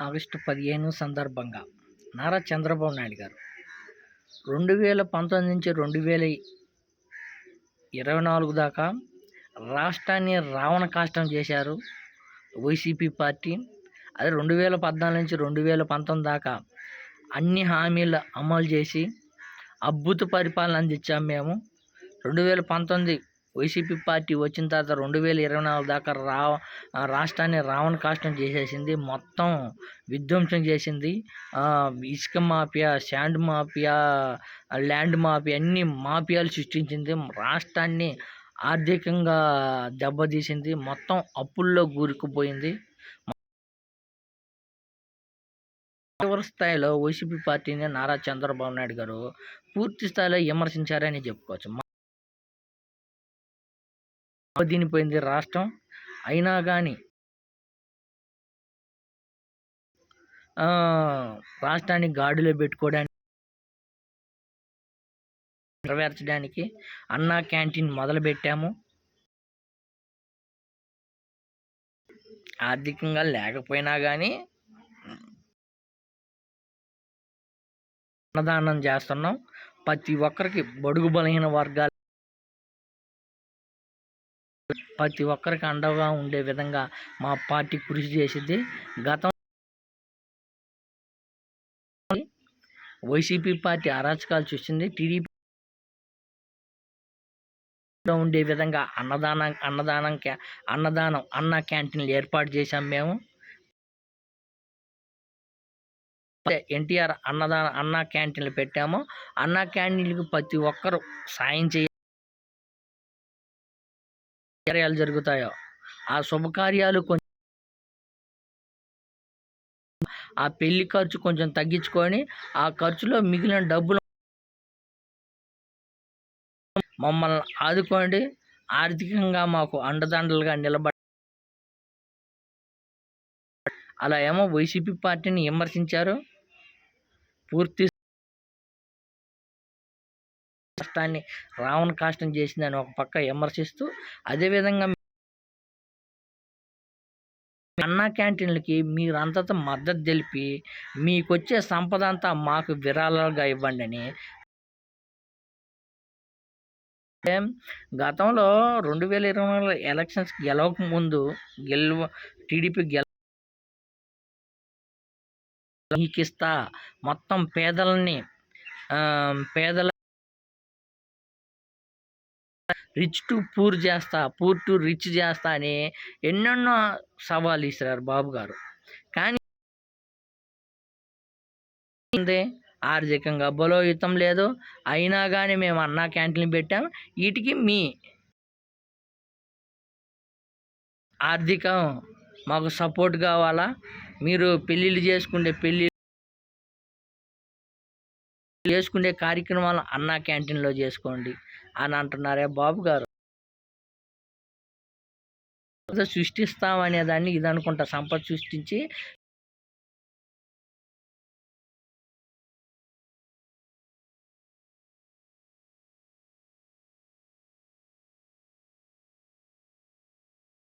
August పదిహేను సందర్భంగా నారా చంద్రబాబు నాయుడు గారు. రెండు వేల పంతొమ్మిది నుంచి రెండు వేల ఇరవై నాలుగు దాకా రాష్ట్రాన్ని రావణ కాష్టం చేశారు వైసీపీ పార్టీ. అదే రెండు వేల పద్నాలుగు నుంచి రెండు వేల పంతొమ్మిది దాకా అన్ని హామీలు అమలు చేసి అద్భుత పరిపాలన అందించాము మేము. రెండు వేల పంతొమ్మిది వైసీపీ పార్టీ వచ్చిన తర్వాత రెండు వేల ఇరవై నాలుగు దాకా రా రాష్ట్రాన్ని రావణ కాష్టం చేసేసింది. మొత్తం విధ్వంసం చేసింది. ఇసుక mafia sand mafia land mafia అన్ని మాఫియాలు సృష్టించింది. రాష్ట్రాన్ని ఆర్థికంగా దెబ్బతీసింది. మొత్తం అప్పుల్లో కూరుకుపోయింది తీవ్ర స్థాయిలో వైసీపీ పార్టీని నారా చంద్రబాబు నాయుడు గారు పూర్తి స్థాయిలో విమర్శించారని చెప్పుకోవచ్చు. దెబ్బతినిపోయింది రాష్ట్రం. అయినా కానీ రాష్ట్రాన్ని గాడిలో పెట్టుకోవడానికి నెరవేర్చడానికి అన్నా క్యాంటీన్ మొదలుపెట్టాము. ఆర్థికంగా లేకపోయినా కానీ అన్నదానం చేస్తున్నాం. ప్రతి ఒక్కరికి బడుగు బలహీన వర్గాలు ప్రతి ఒక్కరికి అండగా ఉండే విధంగా మా పార్టీ కృషి చేసింది. గతం వైసీపీ పార్టీ అరాచకాలు చూసింది. టీడీపీ ఉండే విధంగా అన్నదానం అన్నదానం అన్నదానం అన్న క్యాంటీన్లు ఏర్పాటు చేశాం మేము. ఎన్టీఆర్ అన్నదాన అన్న క్యాంటీన్లు పెట్టాము. అన్న క్యాంటీన్లకు ప్రతి ఒక్కరు సాయం చేయ కార్యాలు జరుగుతాయో ఆ శుభకార్యాలు కొంచెం ఆ పెళ్ళి ఖర్చు కొంచెం తగ్గించుకొని ఆ ఖర్చులో మిగిలిన డబ్బులు మమ్మల్ని ఆదుకోండి. ఆర్థికంగా మాకు అండదండలుగా నిలబడ అలా ఏమో వైసీపీ పార్టీని విమర్శించారు. పూర్తి రాష్ట్రాన్ని రావణ కాష్టం చేసిందని ఒక పక్క విమర్శిస్తూ అదేవిధంగా అన్నా క్యాంటీన్లకి మీరంతత మద్దతు తెలిపి మీకు వచ్చే సంపద అంతా మాకు విరాళాలుగా ఇవ్వండి అని. గతంలో రెండు వేల ఇరవై నాలుగు ఎలక్షన్స్ గెలవక ముందు గెలవ టీడీపీ గెల ఇస్తా మొత్తం పేదలని పేదల రిచ్ టు పూర్ చేస్తా పూర్ టు రిచ్ చేస్తా అని ఎన్నెన్నో సవాలు ఇస్తారు బాబు గారు. కానీ ఆర్థికంగా బలోయుతం లేదు. అయినా కానీ మేము అన్నా క్యాంటీన్ పెట్టాం. వీటికి మీ ఆర్థికం మాకు సపోర్ట్ కావాలా? మీరు పెళ్ళిళ్ళు చేసుకుంటే పెళ్ళి చేసుకునే కార్యక్రమాలు అన్నా క్యాంటీన్లో చేసుకోండి అని అంటున్నారే బాబు గారు. సృష్టిస్తామనే దాన్ని ఇది అనుకుంటా సంపద సృష్టించి